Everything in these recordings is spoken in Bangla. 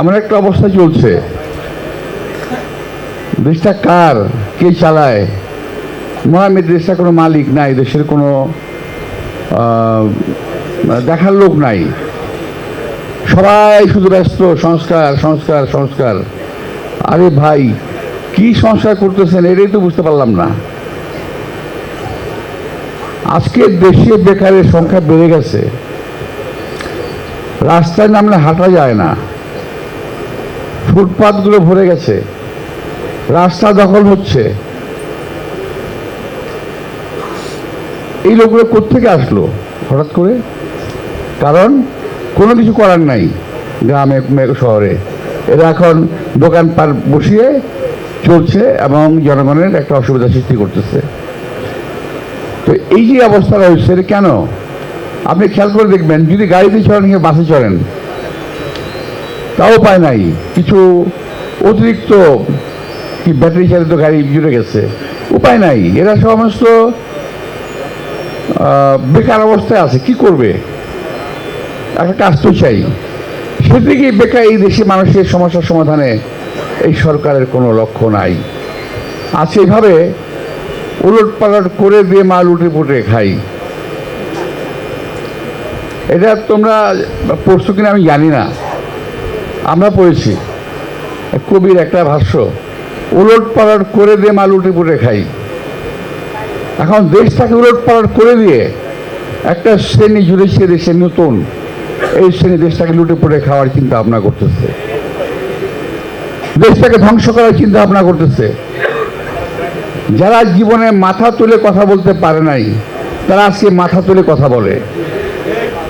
এমন একটা অবস্থা চলছে। দেশটা কার? কে চালায়? মহামের দেশটা কোনো মালিক নাই, দেশের কোনো দেখার লোক নাই। সবাই শুধু ব্যস্ত, সংস্কার সংস্কার সংস্কার। আরে ভাই, কি সংস্কার করতেছেন এটাই তো বুঝতে পারলাম না। আজকে দেশে বেকারের সংখ্যা বেড়ে গেছে। রাস্তায় নামলে হাঁটা যায় না। ফুটপাতগুলো ভরে গেছে। রাস্তা দখল হচ্ছে। এই লোকগুলো কোথেকে আসলো? হঠাৎ করে? কারণ কোনো কিছু করার নাই গ্রামে শহরে। এরা এখন দোকান পার বসিয়ে চলছে এবং জনগণের একটা অসুবিধা সৃষ্টি করতেছে। তো এই যে অবস্থা এটা কেন? আপনি খেয়াল করে দেখবেন, যদি গাড়িতে চড়েন বাসে চড়েন তাও পায় নাই। কিছু অতিরিক্ত কি ব্যাটারি চালিত গাড়ি জুড়ে গেছে, উপায় নাই। এরা সমস্ত বেকার অবস্থায় আছে, কি করবে? একটা কাজ তো চাই। সেদিকে বেকার এই দেশে মানুষের সমস্যার সমাধানে এই সরকারের কোনো লক্ষ্য নাই। আছে এইভাবে উলট পালট করে দিয়ে মাল উঠে পুটে খাই। এটা তোমরা পড়ছো কিনা আমি জানি না। আমরা পড়েছি। কবির একটা ভাষ্য, উলট পালট করে দিয়ে মাল উঠে পুটে খাই। এখন দেশটাকে উলট পালট করে দিয়ে একটা শ্রেণি জুড়েছে দেশে নতুন, এই শ্রেণি দেশটাকে লুটে পুটে খাওয়ার চিন্তা ভাবনা করতেছে। দেশটাকে ধ্বংস করার চিন্তা ভাবনা করতেছে। যারা জীবনে মাথা তুলে কথা বলতে পারে নাই, তারা আজকে মাথা তুলে কথা বলে।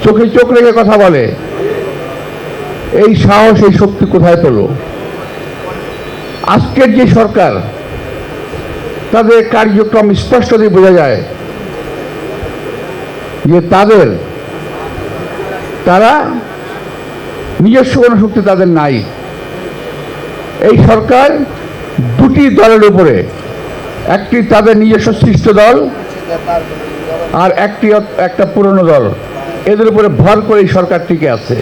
চোখে চোখ রেখে কথা বলে। এই সাহস, এই শক্তি কোথায় পেল? আজকের যে সরকার, তাদের কার্যক্রম স্পষ্টতই বোঝা যায় যে তাদের, তারা নিজস্ব কোনো শক্তি তাদের নাই। এই সরকার দুটি দলের উপরে, একটি তাদের নিজস্ব সৃষ্ট দল আর একটি একটা পুরনো দল। এদের উপরে ভর করে এই সরকার টিকে আছে।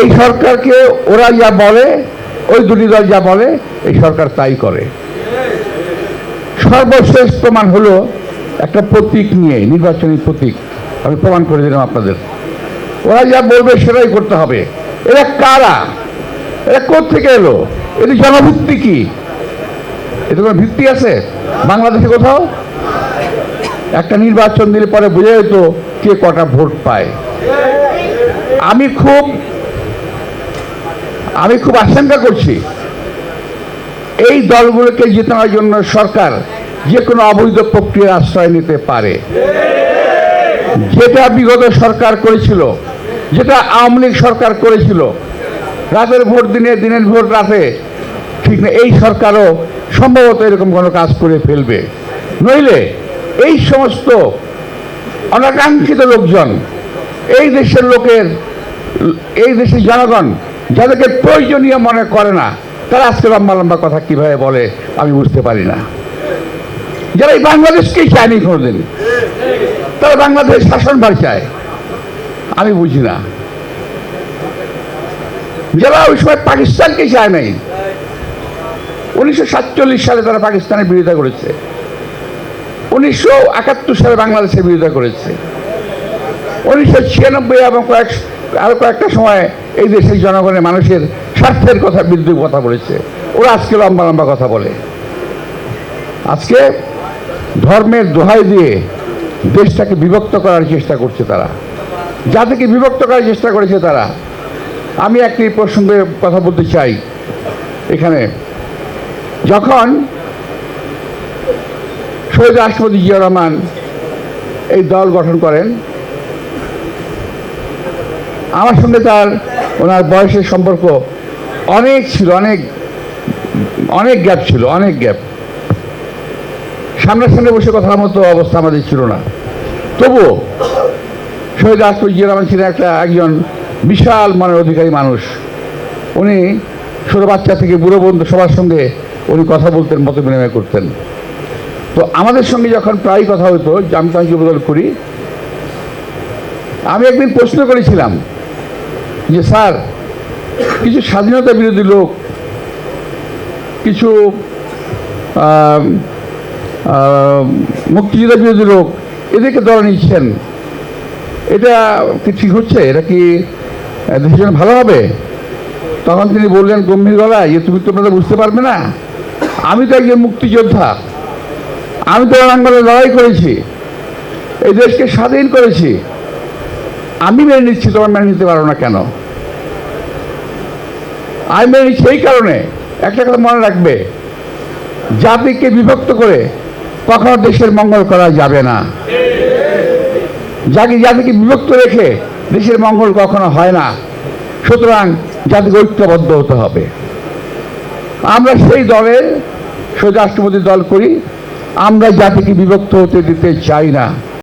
এই সরকারকে ওরা যা বলে, ওই দুটি দল যা বলে, এই সরকার তাই করে। সর্বশেষ প্রমাণ হলো একটা প্রতীক নিয়ে, নির্বাচনী প্রতীক। আমি প্রমাণ করে দিলাম আপনাদের। ওরা যা বলবে সেটাই করতে হবে। এরা কারা? এরা থেকে এলো? এটি জনভিত্তি কি? এতে কোনো ভিত্তি আছে? বাংলাদেশে কোথাও? একটা নির্বাচন দিলে পরে বোঝা যেত কে কটা ভোট পায়। আমি খুব আমি খুব আশঙ্কা করছি এই দলগুলোকে জেতানোর জন্য সরকার যে কোনো অবৈধ প্রক্রিয়ার আশ্রয় নিতে পারে। যেটা বিগত সরকার করেছিল, যেটা আওয়ামী লীগ সরকার করেছিল, রাতের ভোট দিনে, দিনের ভোট রাতে, ঠিক না, এই সরকারও সম্ভবত এরকম কোনো কাজ করে ফেলবে। নইলে এই সমস্ত অনাকাঙ্ক্ষিত লোকজন, এই দেশের লোকের, এই দেশের জনগণ যাদেরকে প্রয়োজনীয় মনে করে না, তারা আজকে লম্বা লম্বা কথা কীভাবে বলে আমি বুঝতে পারি না। যারা এই বাংলাদেশকেই চায়নি কোনোদিন, তারা বাংলাদেশ শাসনভার চায়, আমি বুঝি না। যারা ওই সময় পাকিস্তানকে চায় নাই, উনিশশো সাতচল্লিশ সালে তারা পাকিস্তানের বিরোধিতা করেছে, উনিশশো একাত্তর সালে বাংলাদেশের বিরোধিতা করেছে, উনিশশো ছিয়ানব্বই এবং কয়েক আরও কয়েকটা সময় এই দেশের জনগণের মানুষের স্বার্থের কথা বিরুদ্ধে কথা বলেছে। ওরা আজকে লম্বা লম্বা কথা বলে। আজকে ধর্মের দোহাই দিয়ে দেশটাকে বিভক্ত করার চেষ্টা করছে তারা। যাদেরকে বিভক্ত করার চেষ্টা করেছে তারা। আমি একটি প্রসঙ্গে কথা বলতে চাই এখানে। যখন শহীদ রাষ্ট্রপতি জিয়া রহমান এই দল গঠন করেন, আমার সঙ্গে তার ওনার বয়সের সম্পর্ক অনেক ছিল, অনেক অনেক গ্যাপ ছিল, অনেক গ্যাপ সামনাসামনি বসে কথার মতো অবস্থা আমাদের ছিল না। তবুও শহীদ রাষ্ট্রপতি জিয়া রহমান ছিলেন একটা, একজন বিশাল মনের অধিকারী মানুষ। উনি ছোটো বাচ্চা থেকে বুড়ো বন্ধু সবার সঙ্গে উনি কথা বলতেন, মত বিনিময় করতেন। তো আমাদের সঙ্গে যখন প্রায় কথা হতো, যে আমি তাকে করি, আমি একদিন প্রশ্ন করেছিলাম যে স্যার, কিছু স্বাধীনতা বিরোধী লোক, কিছু মুক্তিযোদ্ধা বিরোধী লোক, এদেরকে দলে নিচ্ছেন এটা কি ঠিক হচ্ছে? এটা কি দেশের জন্য ভালো হবে? তখন তিনি বললেন গম্ভীর গলায় যে তুমি তোমরা বুঝতে পারবে না। আমি তো একজন মুক্তিযোদ্ধা। আমি তো রণাঙ্গনে লড়াই করেছি। এই দেশকে স্বাধীন করেছি। আমি মেনে নিচ্ছি, তোমার মেনে নিতে পারো না কেন? মেনে নিচ্ছি এই কারণে একটা কথা মনে রাখবে, জাতিকে বিভক্ত করে কখনো দেশের মঙ্গল করা যাবে না। যাকে জাতিকে বিভক্ত রেখে দেশের মঙ্গল কখনো হয় না। সুতরাং জাতিকে ঐক্যবদ্ধ হতে হবে। আমরা সেই দলের সোজা রাষ্ট্রপতি দল করি, আমরা জাতিকে বিভক্ত হতে দিতে চাই না।